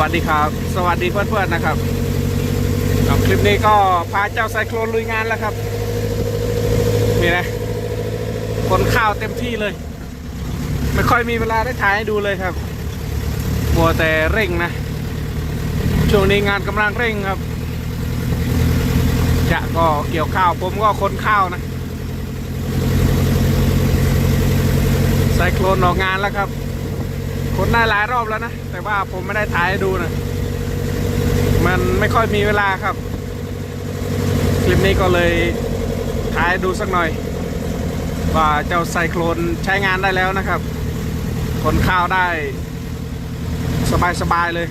วัสดีครับ สวัสดีเพื่อนๆนะครับ คลิปนี้ก็พาเจ้าไซโคลนลุยงานแล้วครับ นี่นะ คนข้าวเต็มที่เลย ไม่ค่อยมีเวลาได้ถ่ายให้ดูเลยครับมัวแต่เร่งนะ ช่วงนี้งานกำลังเร่งครับ จะก็เกี่ยวข้าวผมก็คนข้าวนะ ไซโคลนออกงานแล้วครับ คนได้หลายรอบแล้วนะ แต่ว่าผมไม่ได้ถ่ายให้ดูนะมันไม่ค่อยมีเวลาครับ คลิปนี้ก็เลยถ่ายดูสักหน่อย ว่าเจ้าไซโคลนใช้งานได้แล้วนะครับคนข้าวได้สบายๆเลย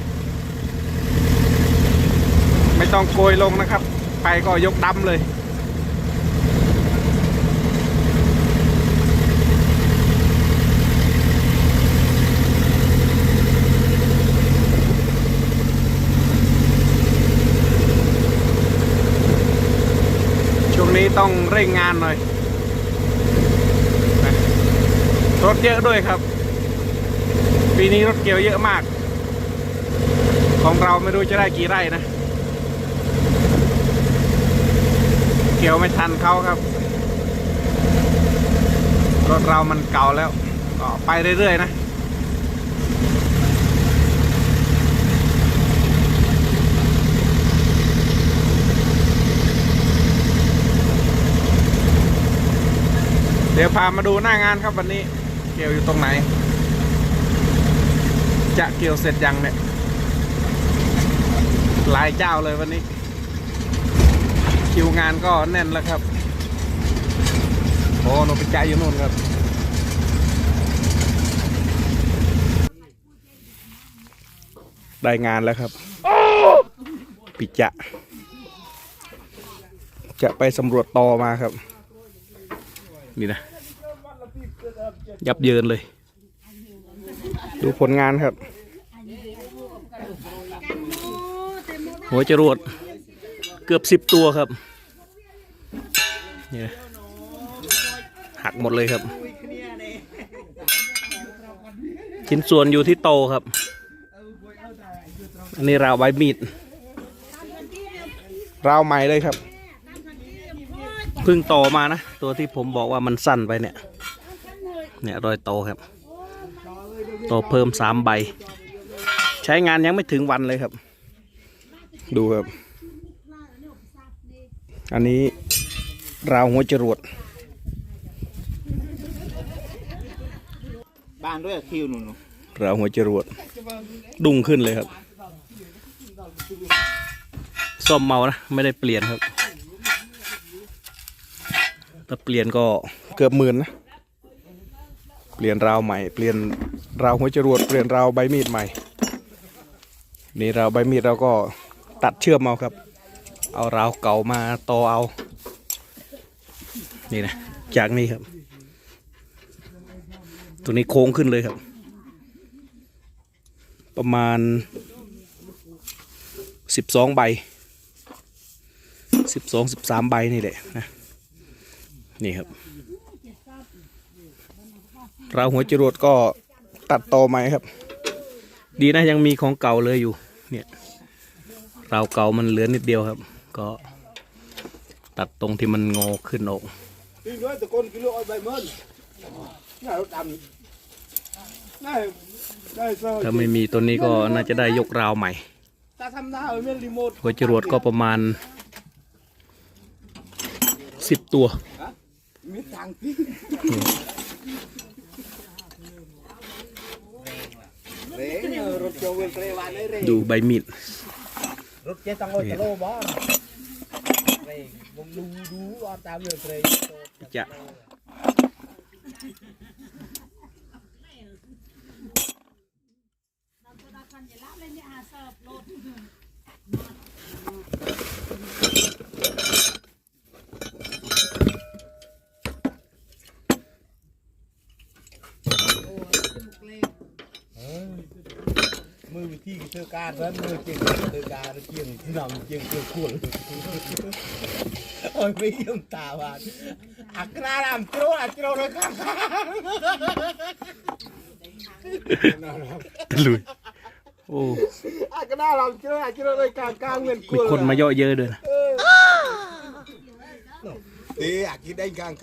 ไม่ต้องโกยลงนะครับ ไปก็ยกดำเลย ต้องเร่งงานหน่อยรถเยอะด้วยครับ ปีนี้รถเกี่ยวเยอะมาก ของเราไม่รู้จะได้กี่ไร่นะ เกี่ยวไม่ทันเขาครับ รถเรามันเก่าแล้วก็ไปเรื่อยๆนะ เดี๋ยวพามาดูหน้างานครับวันนี้ เกี่ยวอยู่ตรงไหน จะเกี่ยวเสร็จยังเนี่ยหลายเจ้าเลยวันนี้ คิวงานก็แน่นแล้วครับโอ้หนูไปใจายอยู่นู่นครับได้งานแล้วครับ ปิจะ จะไปสำรวจตอมาครับ นี่นะ ยับเยินเลย ดูผลงานครับ หัวจรวดเกือบสิบตัวครับนี่นะหักหมดเลยครับ ชิ้นส่วนอยู่ที่โตครับ อันนี้ราวใบมีด ราวใหม่เลยครับ พิ่งโตมานะ ตัวที่ผมบอกว่ามันสั้นไปเนี่ย เนี่ยรอยโตครับโตเพิ่มสามใบ ใช้งานยังไม่ถึงวันเลยครับ ดูครับ อันนี้ราวหัวจรวดบ้านด้วยคิวหนูหนูราวหัวจรวด ดุ้งขึ้นเลยครับซ่อมเมานะ ไม่ได้เปลี่ยนครับ ถ้าเปลี่ยนก็เกือบหมื่นนะเปลี่ยนราวใหม่ เปลี่ยนราวหัวจรวดเปลี่ยนราวใบมีดใหม่ นี่ราวใบมีดเราก็ตัดเชื่อมเอาครับ เอาราวเก่ามาต่อเอา นี่นะจากนี้ครับ ตัวนี้โค้งขึ้นเลยครับ ประมาณสิบสองใบสิบสองสิบสามใบนี่แหละนะ นี่ครับราวหัวจรวดก็ตัดต่อใหม่ครับ ดีนะยังมีของเก่าเลยอยู่ เนี่ยราวเก่ามันเหลือนิดเดียวครับ ก็ตัดตรงที่มันงอขึ้นออกพี่ด้วยตะโกนกิโลอ้อยใบเมินนี่รถดำได้ได้เซอร์ถ้าไม่มีตัวนี้ก็น่าจะได้ยกราวใหม่ตาทำหน้าเอาเมนรีโมทหัวจรวดก็ประมาณสิบตัว มีทางที่เร่งรถโจวิลเทรวานเลยเร่งดูใบมีดรถเจ๊ตังโอยตะโลบอลเร่งวงดูดูว่าตามเรือเทรจะ มือวิธีเธอการนั้นมือเก่งเธอการเกี่ยงที่นำเกี่ยงเกี่ยงขวดโอ้ยไม่ยอมตาบานอักราลามโจรอักโจรเลยครับตะลุยโอ้อาก็ได้เราเจออาจจะเลยกลางกลางเงินมีคนมาเยอะเยอะด้วยนะเออเอ๊ะอาจจะได้กลาง